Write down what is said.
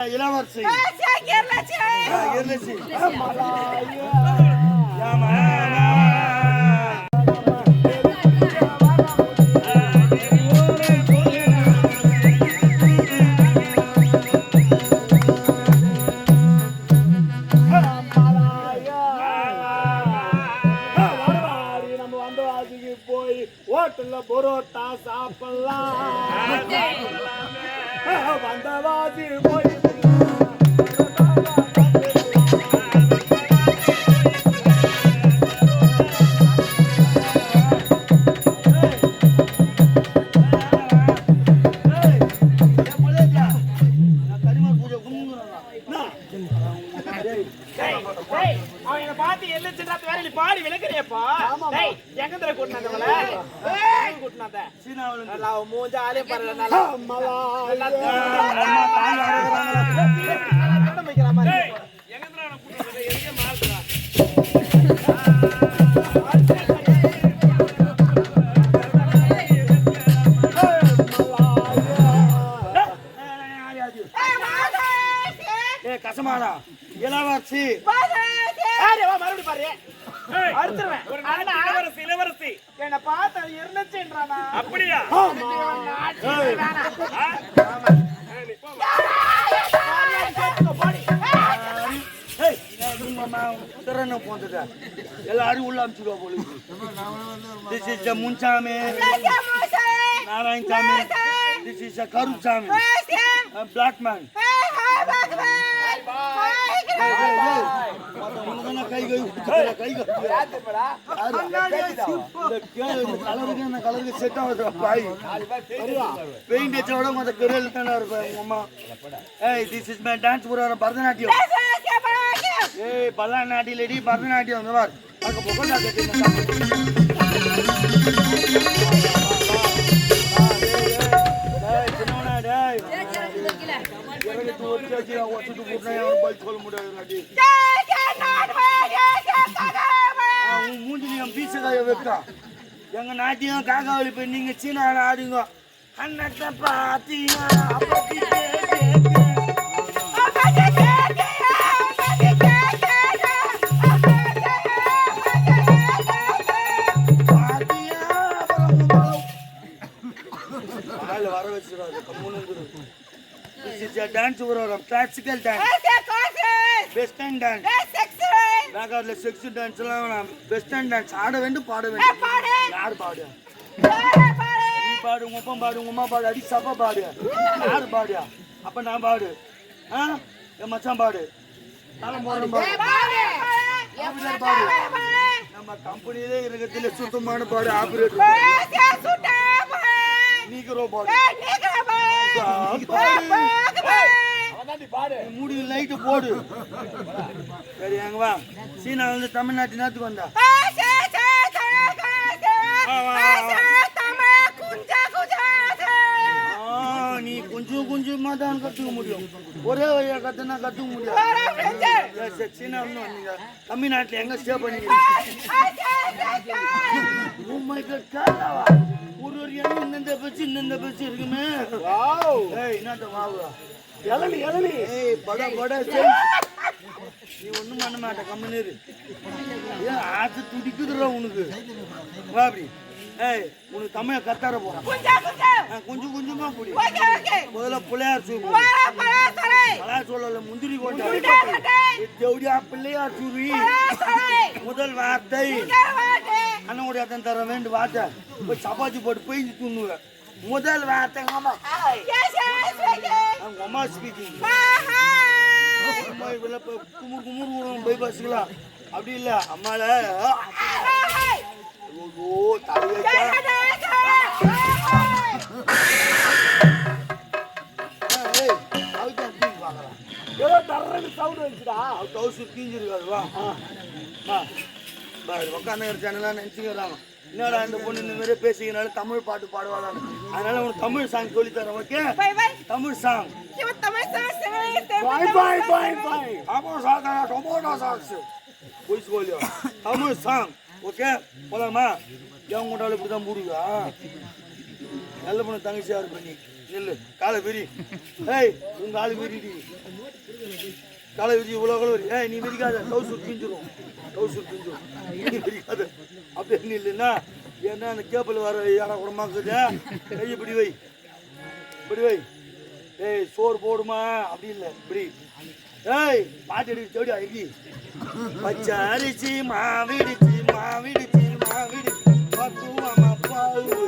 இளவரசி போய் ஹோட்டல்ல பரோட்டா சாப்பிடலாம் வந்தவாசி போய் பார்த்து எள்ளு சின்ன வேலையில பாடி விளக்குறியப்பா. டேய் எங்க தர கூட்டினாதவள ஏய் கூட்டினாத நல்லா அவன் மூஞ்ச ஆளே பாரு நல்லா இளவரசி. மறுபடியும் பாரு. இளவரசி இளவரசி. என்ன பார்த்து இருந்துச்சுன்றானா? அப்படியா? திறனை போந்துட்டா. எல்லாரும் உள்ள அமிச்சுடுவா த முன்சாமி நாராயணசாமி. கருப்சாமி பிளாக் மேன் கலருக்கு செட் ஆகுது பாய் பெயிண்ட் வச்சோட மொத்த கரியல் தானே இருப்பேன் உங்க அம்மா ஏய் this is my dance program Bharatanatyam ஏய் பரதநாட்டியம் லேடி பரதநாட்டியம் இந்த மாதிரி அங்க பொக்கலா கட்டி இறங்கி தூக்கி வச்சு உன் பீச்சக்காய நாட்டியம் காக்காவளி போய் நீங்க சீனால ஆடுங்க அண்ணத்தை பாத்தீங்க A dance program, classical dance, western dance. நாகாதுல செக்ஸ் டான்ஸ் எல்லாம் வேணாம். வெஸ்டர்ன் டான்ஸ் ஆட வேண்டும் பாட வேண்டும். யார் பாடு நீ பாடு உங்க அப்பா பாடு உங்க அம்மா பாடு அடி சப்பா பாடு. யார் பாடு அப்ப நான் பாடு. ஆ? என் மச்சான் பாடு. தாளம் போடுறேன் பாடு. பாடு. நம்ம கம்பெனியிலே இருக்கிறதுல சுத்தமான பாடு ஆபரேட்டர் நீக்கிறோ பாடு. மூடி லைட்டு போடு சரி அங்க வா சீனா வந்து தமிழ்நாட்டு நேரத்துக்கு வந்தா நீ கொஞ்சம் கொஞ்சமா தான் கத்துக்க முடியும் ஒரே வழியா கத்துனா கத்துக்க முடியாது சீனா வந்து வந்தீங்க தமிழ்நாட்டுல எங்க ஸ்டே இந்தந்த பச்சு இந்தந்த பச்சு இருக்குமே. ஏய் என்னத்த வாவு இளநி இளநி. ஏய் பட பட நீ ஒண்ணும் பண்ண மாட்ட கம்மனு இரு ஏன் ஆத்து துடிக்குதுடா உனக்கு. வா அப்படி. ஏய் உனக்கு தமிழ கத்தார போறேன். கொஞ்சம் கொஞ்சமா புடி முதல்ல பிள்ளையார் சூப்பு பலா சொல்லல முந்திரி கோட்டை. தேவடியா பிள்ளையார் சூரி முதல் வார்த்தை. அண்ணனுடைய அத்தன் தர வேண்டும் வார்த்தை. போய் சப்பாத்தி போட்டு பெய்ஞ்சு தூண்ணுவேன் முதல் வார்த்தை ஆமா அவங்க அம்மா ஸ்பீக்கிங் அம்மா குமுறு குமுறு விடுவோம் பைபாஸுக்கலாம் அப்படி இல்லை அம்மால ஐயோ தர்றன்னு சவுண்ட் வந்துச்சுடா டவுசர் கீஞ்சிருக்காது வா வா வா உட்காந்து இருக்கானுலாம் நினச்சிக்கிறாங்க என்னடா இந்த பொண்ணு இந்த மாதிரி பேசிக்கிறனால தமிழ் பாட்டு பாடுவாளான்னு அதனால உனக்கு தமிழ் சாங் சொல்லி தரேன் okay Tamil song bye bye bye bye Tamil song tomato போய் சொல்லியோ? தமிழ் சாங் ஓகே போலாமா? என் கூட்டாலும் இப்படி தான் போடுவா நல்ல பொண்ணு தங்கச்சியா இருப்ப நீ. நில்லு. காலை விரி ஏய் உங்க ஆளு விரிடி தலை விதி இவ்வளோ கூட ஏய் நீ மிதிக்காத. டவுசர் பிஞ்சிரும். டவுசர் பிஞ்சிரும். நீ மிதிக்காத. அப்படின்னு இல்லைன்னா ஏன்னா அந்த கேபிள் வர யாரா குடமாக்குது கை இப்படி வை. இப்படி வை. ஏய் சோறு போடுமா? அப்படி இல்லை. இப்படி. ஏய் பாட்டு அடி செடி அடி பச்சை அரிசி மாவிடிச்சு மாவிடிச்சு மாவிடிச்சு. பத்துவாமா பாவு